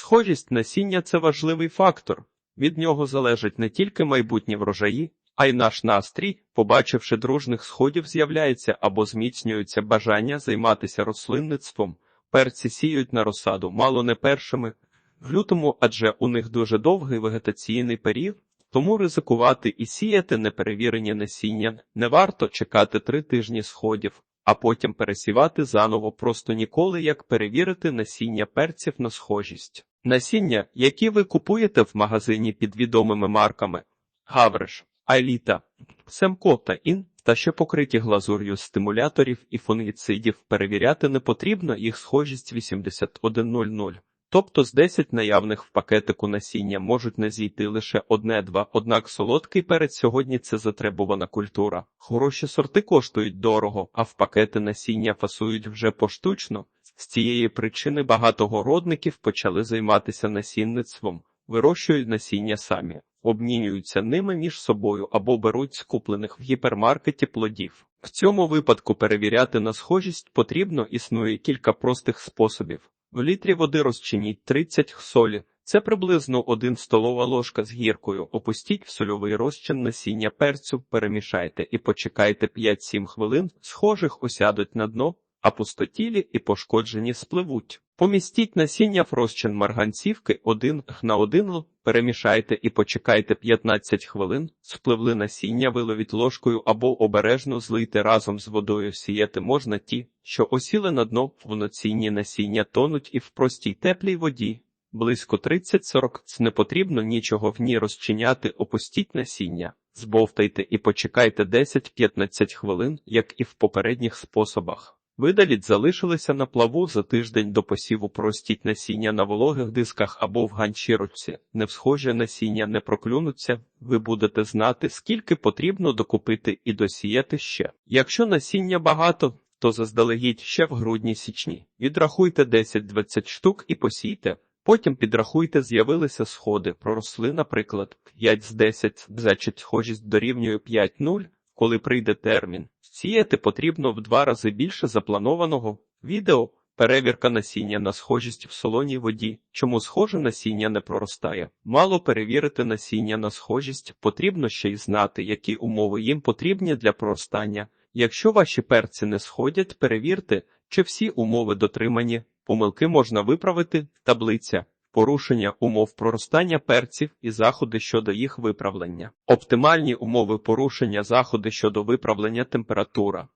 Схожість насіння це важливий фактор. Від нього залежать не тільки майбутні врожаї, а й наш настрій, побачивши дружних сходів, з'являється або зміцнюється бажання займатися рослинництвом. Перці сіють на розсаду мало не першими в лютому, адже у них дуже довгий вегетаційний період, тому ризикувати і сіяти неперевірені насіння не варто чекати три тижні сходів, а потім пересівати заново просто ніколи як перевірити насіння перців на схожість. Насіння, які ви купуєте в магазині під відомими марками Гавриш, Айліта, Семко та Ін, та що покриті глазур'ю стимуляторів і фунгіцидів, перевіряти не потрібно їх схожість 8100. Тобто з 10 наявних в пакетику насіння можуть не зійти лише одне-два, однак солодкий перець сьогодні це затребувана культура. Хороші сорти коштують дорого, а в пакети насіння фасують вже поштучно. З цієї причини багато городників почали займатися насінництвом, вирощують насіння самі, обмінюються ними між собою або беруть з куплених в гіпермаркеті плодів. В цьому випадку перевіряти на схожість потрібно існує кілька простих способів. В літрі води розчиніть 30 солі. Це приблизно 1 столова ложка з гіркою. Опустіть в сольовий розчин насіння перцю, перемішайте і почекайте 5-7 хвилин. Схожих осядуть на дно, а пустотілі і пошкоджені спливуть. Помістіть насіння в марганцівки 1 на 1 л, перемішайте і почекайте 15 хвилин. Спливли насіння, виловіть ложкою або обережно злийте разом з водою. Сіяти можна ті, що осіли на дно, повноцінні насіння тонуть і в простій теплій воді. Близько 30-40 не потрібно нічого в ній розчиняти, опустіть насіння, збовтайте і почекайте 10-15 хвилин, як і в попередніх способах. Видаліть залишилися на плаву за тиждень до посіву простіть насіння на вологих дисках або в ганчірочці. Не всхоже насіння не проклюнуться, ви будете знати, скільки потрібно докупити і досіяти ще. Якщо насіння багато, то заздалегідь ще в грудні січні. Відрахуйте 10-20 штук і посійте. Потім підрахуйте, з'явилися сходи, проросли, наприклад, 5 з 10, значить схожість дорівнює 5-0, коли прийде термін. Сіяти потрібно в два рази більше запланованого. Відео перевірка насіння на схожість в солоній воді. Чому схоже насіння не проростає? Мало перевірити насіння на схожість, потрібно ще й знати, які умови їм потрібні для проростання. Якщо ваші перці не сходять, перевірте, чи всі умови дотримані. Помилки можна виправити. Таблиця. Порушення умов проростання перців і заходи щодо їх виправлення. Оптимальні умови порушення заходи щодо виправлення температура.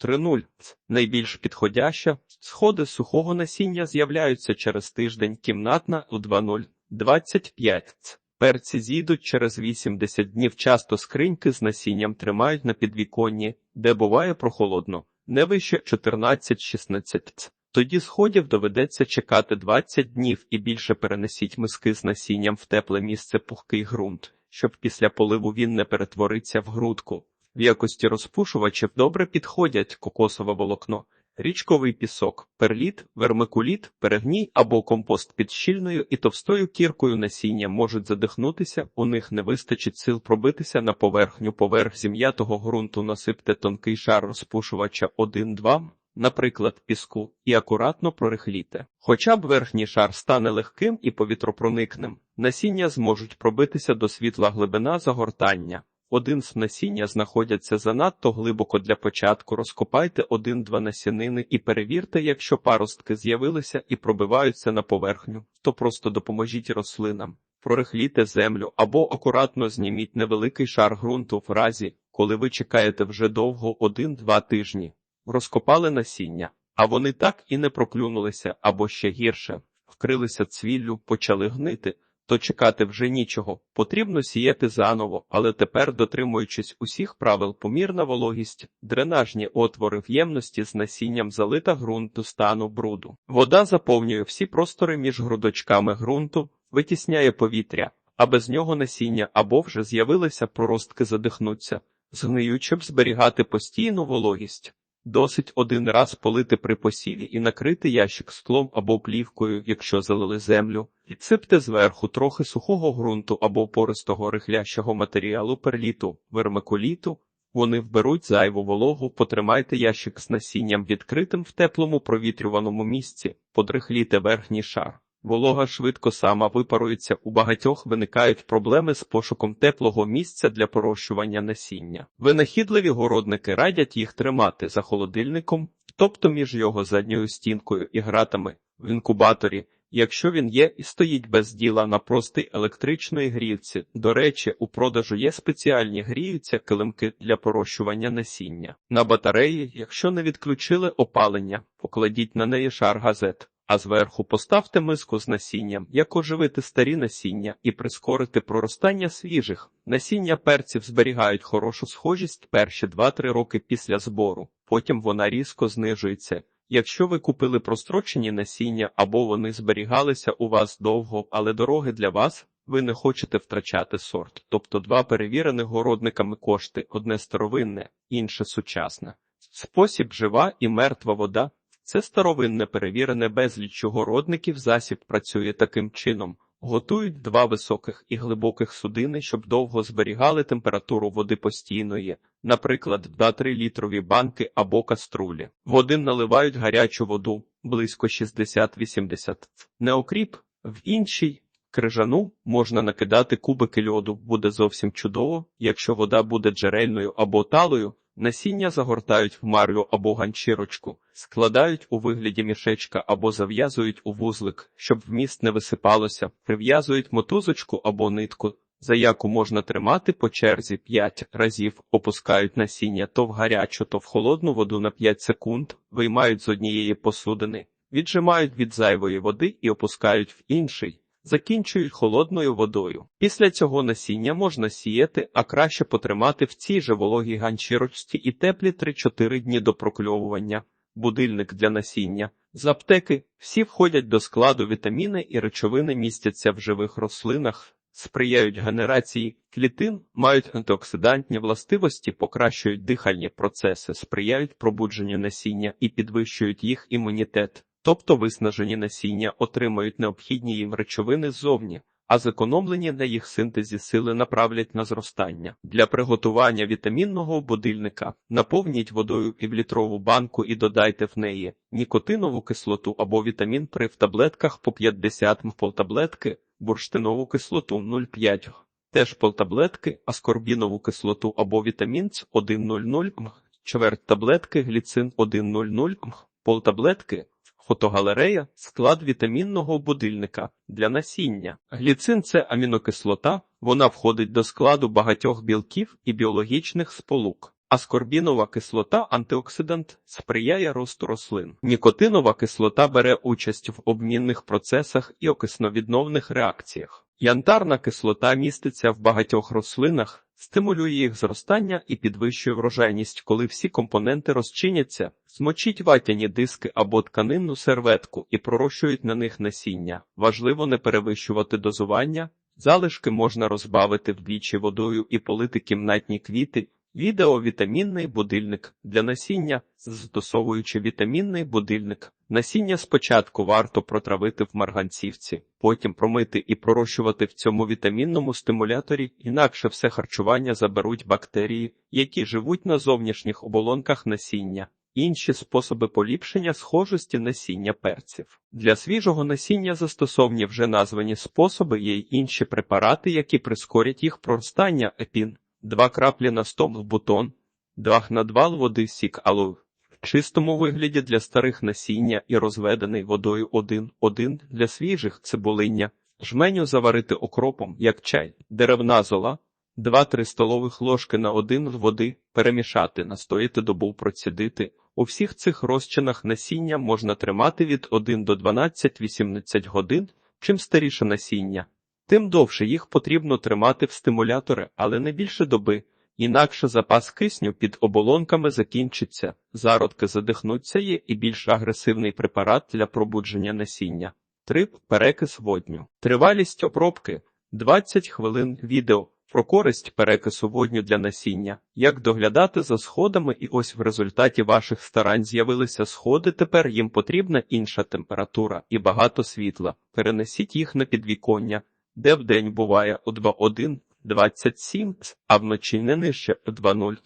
3.0. Найбільш підходяща. Сходи сухого насіння з'являються через тиждень кімнатна у 2.0. 25. Перці зійдуть через 80 днів. Часто скриньки з насінням тримають на підвіконні, де буває прохолодно, не вище 14-16. Тоді сходів доведеться чекати 20 днів і більше перенесіть миски з насінням в тепле місце пухкий ґрунт, щоб після поливу він не перетворився в грудку. В якості розпушувачів добре підходять кокосове волокно, річковий пісок, перліт, вермикуліт, перегній або компост під щільною і товстою кіркою насіння можуть задихнутися, у них не вистачить сил пробитися на поверхню поверх зім'ятого ґрунту насипте тонкий шар розпушувача 1-2 наприклад, піску, і акуратно прорихліте. Хоча б верхній шар стане легким і повітропроникним, насіння зможуть пробитися до світла глибина загортання. Один з насіння знаходяться занадто глибоко для початку. Розкопайте один-два насінини і перевірте, якщо паростки з'явилися і пробиваються на поверхню, то просто допоможіть рослинам. Прорихліте землю або акуратно зніміть невеликий шар ґрунту в разі, коли ви чекаєте вже довго один-два тижні розкопали насіння, а вони так і не проклюнулися або ще гірше, вкрилися цвіллю, почали гнити. То чекати вже нічого, потрібно сіяти заново, але тепер, дотримуючись усіх правил, помірна вологість, дренажні отвори в ємності з насінням залита ґрунту стану бруду. Вода заповнює всі простори між грудочками ґрунту, витісняє повітря, а без нього насіння або вже з'явилися проростки задихнуться, згниють, щоб зберігати постійну вологість. Досить один раз полити при посіві і накрити ящик склом або плівкою, якщо залили землю, підсипте зверху трохи сухого ґрунту або пористого рихлящого матеріалу перліту, вермикуліту. Вони вберуть зайву вологу, потримайте ящик з насінням відкритим в теплому провітрюваному місці, подрихліте верхній шар. Волога швидко сама випарується, у багатьох виникають проблеми з пошуком теплого місця для порощування насіння. Винахідливі городники радять їх тримати за холодильником, тобто між його задньою стінкою і гратами в інкубаторі, якщо він є і стоїть без діла на простій електричної грілці. До речі, у продажу є спеціальні гріються килимки для порощування насіння. На батареї, якщо не відключили опалення, покладіть на неї шар газет. А зверху поставте миску з насінням, як оживити старі насіння і прискорити проростання свіжих. Насіння перців зберігають хорошу схожість перші 2-3 роки після збору, потім вона різко знижується. Якщо ви купили прострочені насіння або вони зберігалися у вас довго, але дороги для вас, ви не хочете втрачати сорт. Тобто два перевірених городниками кошти, одне старовинне, інше сучасне. Спосіб жива і мертва вода це старовинне перевірене безліч городників засіб працює таким чином. Готують два високих і глибоких судини, щоб довго зберігали температуру води постійної, наприклад, 2-3 літрові банки або каструлі. В один наливають гарячу воду близько 60-80 неокріп, в іншій крижану можна накидати кубики льоду, буде зовсім чудово, якщо вода буде джерельною або талою. Насіння загортають в марлю або ганчірочку, складають у вигляді мішечка або зав'язують у вузлик, щоб вміст не висипалося, прив'язують мотузочку або нитку, за яку можна тримати по черзі 5 разів, опускають насіння то в гарячу, то в холодну воду на 5 секунд, виймають з однієї посудини, віджимають від зайвої води і опускають в інший. Закінчують холодною водою. Після цього насіння можна сіяти, а краще потримати в цій же вологій ганчірочці і теплі 3-4 дні до прокльовування. Будильник для насіння. З аптеки всі входять до складу вітаміни і речовини містяться в живих рослинах, сприяють генерації клітин, мають антиоксидантні властивості, покращують дихальні процеси, сприяють пробудженню насіння і підвищують їх імунітет. Тобто виснажені насіння отримають необхідні їм речовини ззовні, а зекономлені на їх синтезі сили направлять на зростання. Для приготування вітамінного будильника наповніть водою півлітрову банку і додайте в неї нікотинову кислоту або вітамін 3 в таблетках по 50 мл таблетки, бурштинову кислоту 0,5 Теж полтаблетки, аскорбінову кислоту або вітамін С 1,00 м, чверть таблетки, гліцин 1,00 м, полтаблетки, Фотогалерея склад вітамінного будильника для насіння. Гліцин це амінокислота, вона входить до складу багатьох білків і біологічних сполук. Аскорбінова кислота антиоксидант сприяє росту рослин. Нікотинова кислота бере участь в обмінних процесах і окисновідновних реакціях. Янтарна кислота міститься в багатьох рослинах, стимулює їх зростання і підвищує врожайність, коли всі компоненти розчиняться, смочіть ватяні диски або тканинну серветку і пророщують на них насіння. Важливо не перевищувати дозування, залишки можна розбавити вдвічі водою і полити кімнатні квіти. Відеовітамінний будильник для насіння, застосовуючи вітамінний будильник. Насіння спочатку варто протравити в марганцівці, потім промити і пророщувати в цьому вітамінному стимуляторі, інакше все харчування заберуть бактерії, які живуть на зовнішніх оболонках насіння. Інші способи поліпшення схожості насіння перців. Для свіжого насіння застосовні вже названі способи є й інші препарати, які прискорять їх проростання епін. Два краплі на стом в бутон, 2 на 2 води сік алу в чистому вигляді для старих насіння і розведений водою 1-1 для свіжих цибулиння, жменю заварити окропом, як чай, деревна зола, 2-3 столових ложки на 1 води, перемішати, настояти добу процідити. У всіх цих розчинах насіння можна тримати від 1 до 12-18 годин, чим старіше насіння. Тим довше їх потрібно тримати в стимулятори, але не більше доби, інакше запас кисню під оболонками закінчиться, зародки задихнуться є і більш агресивний препарат для пробудження насіння. 3. Перекис водню. Тривалість обробки 20 хвилин відео про користь перекису водню для насіння, як доглядати за сходами, і ось в результаті ваших старань з'явилися сходи. Тепер їм потрібна інша температура і багато світла. Перенесіть їх на підвіконня де вдень буває у 2.1, 27, а вночі не нижче 2.0.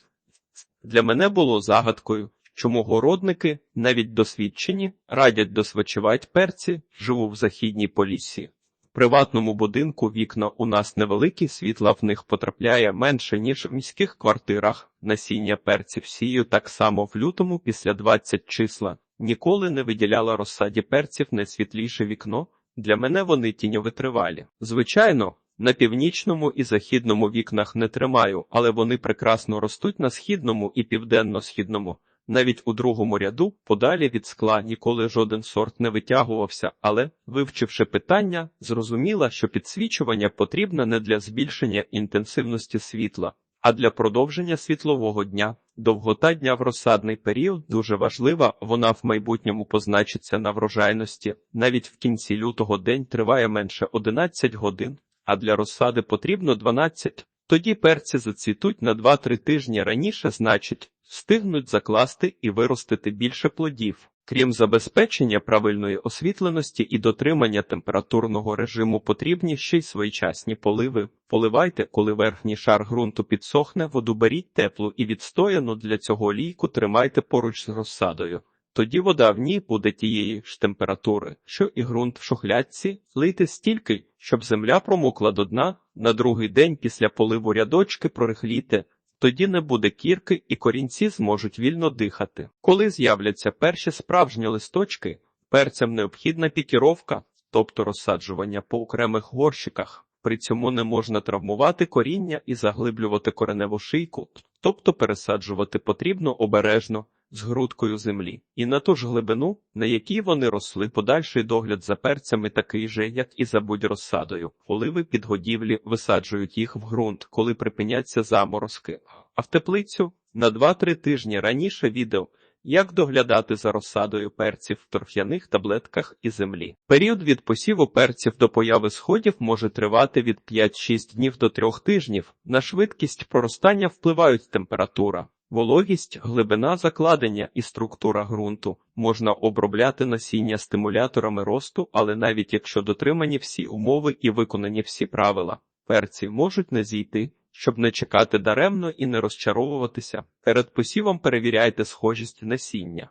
Для мене було загадкою, чому городники, навіть досвідчені, радять досвачувати перці, живу в західній поліссі. В приватному будинку вікна у нас невеликі, світла в них потрапляє менше, ніж в міських квартирах. Насіння перців сію так само в лютому після 20 числа. Ніколи не виділяла розсаді перців найсвітліше вікно. Для мене вони тіньовитривалі. Звичайно, на північному і західному вікнах не тримаю, але вони прекрасно ростуть на східному і південно-східному. Навіть у другому ряду, подалі від скла, ніколи жоден сорт не витягувався, але, вивчивши питання, зрозуміла, що підсвічування потрібне не для збільшення інтенсивності світла, а для продовження світлового дня. Довгота дня в розсадний період дуже важлива, вона в майбутньому позначиться на врожайності. Навіть в кінці лютого день триває менше 11 годин, а для розсади потрібно 12. Тоді перці зацвітуть на 2-3 тижні раніше, значить, встигнуть закласти і виростити більше плодів. Крім забезпечення правильної освітленості і дотримання температурного режиму, потрібні ще й своєчасні поливи. Поливайте, коли верхній шар ґрунту підсохне, воду беріть теплу і відстояну для цього олійку тримайте поруч з розсадою. Тоді вода в ній буде тієї ж температури, що і ґрунт в шухлядці, лийте стільки, щоб земля промокла до дна, на другий день після поливу рядочки прорихліте, тоді не буде кірки і корінці зможуть вільно дихати. Коли з'являться перші справжні листочки, перцям необхідна пікіровка, тобто розсаджування по окремих горщиках. При цьому не можна травмувати коріння і заглиблювати кореневу шийку, тобто пересаджувати потрібно обережно з грудкою землі, і на ту ж глибину, на якій вони росли, подальший догляд за перцями такий же, як і за будь-розсадою. Поливи підгодівлі висаджують їх в ґрунт, коли припиняться заморозки. А в теплицю на 2-3 тижні раніше відео. Як доглядати за розсадою перців в торф'яних таблетках і землі? Період від посіву перців до появи сходів може тривати від 5-6 днів до 3 тижнів. На швидкість проростання впливають температура, вологість, глибина закладення і структура ґрунту. Можна обробляти насіння стимуляторами росту, але навіть якщо дотримані всі умови і виконані всі правила, перці можуть не зійти. Щоб не чекати даремно і не розчаровуватися, перед посівом перевіряйте схожість насіння.